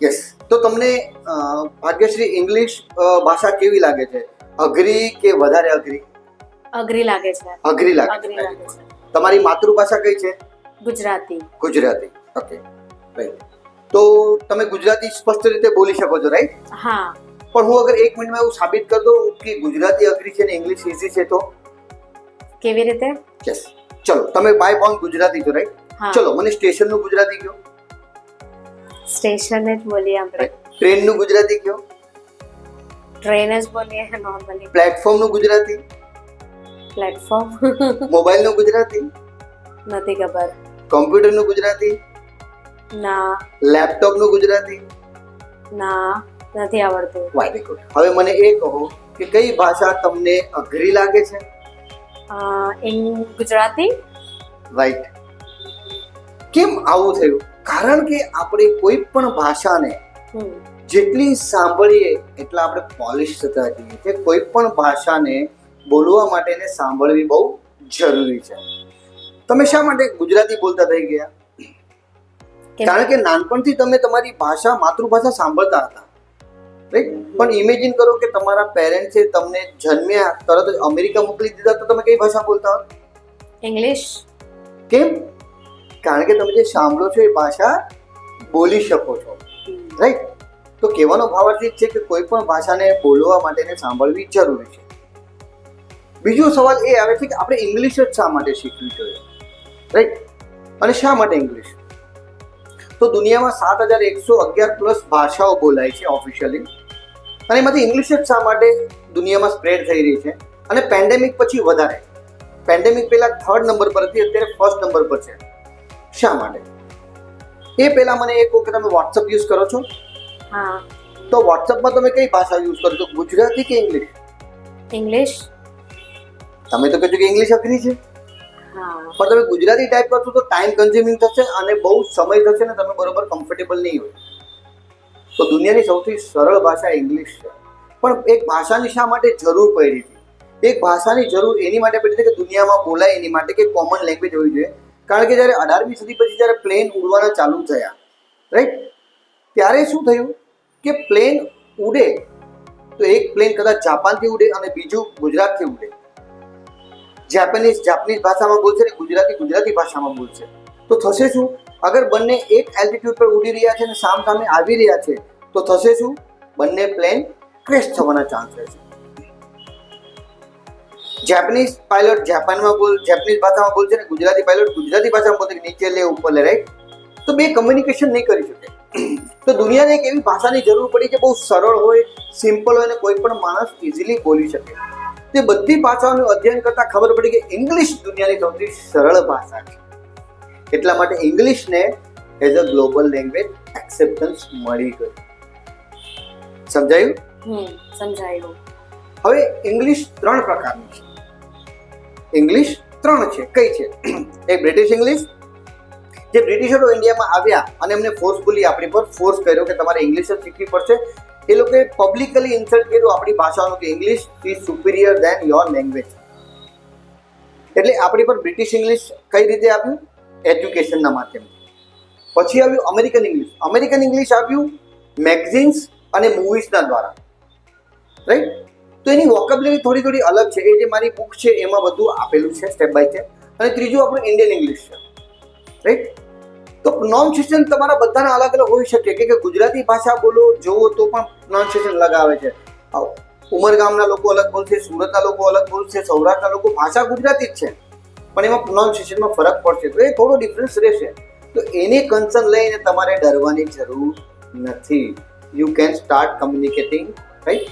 Yes તો તમને Bhagyashree English ભાષા કેવી લાગે છે? અઘરી કે વધારે અઘરી? અઘરી લાગે છે. અઘરી લાગે છે. તમારી માતૃભાષા કઈ છે? ગુજરાતી. ગુજરાતી. ઓકે રાઈટ તો તમે ગુજરાતી સ્પષ્ટ રીતે બોલી શકો છો રાઈટ હા. પણ હું અગર એક મિનિટમાં એવું સાબિત કરી દઉં કે ગુજરાતી અઘરી છે ને ઇંગ્લિશ ઇઝી છે તો? કેવી રીતે? યસ ચલો તમે બાય બોન ગુજરાતી છો રાઈટ ચલો મને સ્ટેશનનું ગુજરાતી કયો સ્ટેશન જ બોલીએ આપણે. ટ્રેનનું ગુજરાતી કયો? ટ્રેન જ બોલીએ નોર્મલી પ્લેટફોર્મનું ગુજરાતી? પ્લેટફોર્મ? મોબાઈલનું ગુજરાતી? નથી ખબર. કોમ્પ્યુટરનું ગુજરાતી? ના. લેપટોપનું ગુજરાતી? ના નથી આવડતું. વેરી ગુડ હવે મને એ કહો કે કઈ ભાષા તમને અઘરી લાગે છે? ઇંગ ગુજરાતી? રાઈટ કેમ આવું થયું? કારણ કે આપણે કોઈ પણ ભાષાને જેટલી સાંભળીએ એટલા આપણે પોલિશ થતા જઈએ કે કોઈ પણ ભાષાને બોલવા માટે એને સાંભળવી બહુ જરૂરી છે. તમે શા માટે ગુજરાતી બોલતા થઈ ગયા? કારણ કે નાનપણથી તમે તમારી ભાષા માતૃભાષા સાંભળતા હતા. રાઈટ પણ ઇમેજિન કરો કે તમારા પેરેન્ટ્સે તમને જન્મ્યા તરત જ અમેરિકા મોકલી દીધા તો તમે કઈ ભાષા બોલતા ઇંગ્લિશ કેમ? કારણ કે તમે જે સાંભળો છો એ ભાષા બોલી શકો છો. રાઈટ તો કહેવાનો ભાવ અર્થ છે કે કોઈ પણ ભાષાને બોલવા માટેને સાંભળવી જરૂરી છે. બીજો સવાલ એ આવે છે કે આપણે ઇંગ્લિશ જ શા માટે શીખવી જોઈએ? રાઈટ અને શા માટે ઇંગ્લિશ તો દુનિયામાં સાત હજાર એકસો અગિયાર પ્લસ ભાષાઓ બોલાય છે ઓફિશિયલી અને એમાંથી ઇંગ્લિશ જ શા માટે દુનિયામાં સ્પ્રેડ થઈ રહી છે? અને પેન્ડેમિક પછી વધારે. પેન્ડેમિક પહેલાં થર્ડ નંબર પર હતી અત્યારે ફર્સ્ટ નંબર પર છે. શા માટે? એ પહેલા મને એક વખત તમે વોટ્સઅપ યુઝ કરો છો? હા. તો વોટ્સઅપમાં તમે કઈ ભાષા યુઝ કરો છો? ગુજરાતી કે ઇંગ્લિશ ઇંગ્લિશ તમે તો કહેજો કે ઇંગ્લિશ અઘરી છે. પણ તમે ગુજરાતી ટાઈપ કરશો તો ટાઈમ કન્ઝ્યુમિંગ થશે અને બહુ સમય થશે ને તમે બરોબર કમ્ફર્ટેબલ નહીં હોય. તો દુનિયાની સૌથી સરળ ભાષા ઇંગ્લિશ છે. પણ એક ભાષાની શા માટે જરૂર પડી હતી એક ભાષાની જરૂર એની માટે પડી હતી કે દુનિયામાં બોલાય એની માટે કે કોમન લેંગ્વેજ હોવી જોઈએ. કારણ કે જ્યારે અઢારમી સદી પછી જ્યારે પ્લેન ઉડવાના ચાલુ થયા રાઈટ ત્યારે શું થયું કે પ્લેન ઉડે, તો એક પ્લેન કદાચ જાપાનથી ઉડે અને બીજું ગુજરાતથી ઉડે. જાપાનીઝ જાપાનીઝ ભાષામાં બોલશે ને ગુજરાતી ગુજરાતી ભાષામાં બોલશે. તો થશે શું? અગર બંને એક એલ્ટિટ્યુડ પર ઉડી રહ્યા છે અને સામ સામે આવી રહ્યા છે, તો થશે શું? બંને પ્લેન ક્રેશ થવાના ચાન્સ રહેશે. જાપાનીઝ પાયલોટ જાપાનમાં બોલ જાપાનીઝ ભાષામાં બોલશે ને ગુજરાતી પાયલોટ ગુજરાતી ભાષામાં બોલશે નીચે લે ઉપર લે રાઈટ તો બે કમ્યુનિકેશન નહીં કરી શકે. તો દુનિયાને એક એવી ભાષાની જરૂર પડી કે બહુ સરળ હોય સિમ્પલ હોય અને કોઈ પણ માણસ ઇઝીલી બોલી શકે. તે બધી ભાષાઓનું અધ્યયન કરતાં ખબર પડી કે ઇંગ્લિશ દુનિયાની સૌથી સરળ ભાષા છે. એટલા માટે ઇંગ્લિશને as a global language acceptance મળી ગયું. સમજાયું? હમ સમજાયું. હવે ઇંગ્લિશ ત્રણ પ્રકારની છે. ઇંગ્લિશ ત્રણ છે. કઈ છે? એક બ્રિટિશ ઇંગ્લિશ જે બ્રિટિશરો ઇન્ડિયામાં આવ્યા અને એમને ફોર્સફુલી આપણી પર ફોર્સ કર્યો કે તમારે ઇંગ્લિશ જ શીખવી પડશે. એ લોકોએ પબ્લિકલી ઇન્સલ્ટ કર્યું આપણી ભાષાનું કે English is superior than your language એટલે આપણી પર બ્રિટિશ ઇંગ્લિશ કઈ રીતે આવ્યું? એજ્યુકેશનના માધ્યમથી. પછી આવ્યું અમેરિકન ઇંગ્લિશ અમેરિકન ઇંગ્લિશ આવ્યું મેગઝિન્સ અને મૂવીઝના દ્વારા. રાઈટ તો એની વોકેબલરી થોડી થોડી અલગ છે. એ જે મારી બુક છે, એમાં બધું આપેલું છે સ્ટેપ બાય સ્ટેપ અને ત્રીજું આપણું ઇન્ડિયન ઇંગ્લિશ છે. રાઈટ તો પ્રોનાઉન્સિએશન તમારા બધાના અલગ અલગ હોઈ શકે. કે ગુજરાતી ભાષા બોલો, જોવો તો પણ પ્રોનાઉન્સિએશન અલગ આવે છે. ઉમરગામના લોકો અલગ બોલશે, સુરતના લોકો અલગ બોલશે, સૌરાષ્ટ્રના લોકો ભાષા ગુજરાતી જ છે. પણ એમાં પ્રોનાઉન્સિએશનમાં ફરક પડશે. તો એ થોડો ડિફરન્સ રહેશે. તો એને કન્સર્ન લઈને તમારે ડરવાની જરૂર નથી. You can start communicating right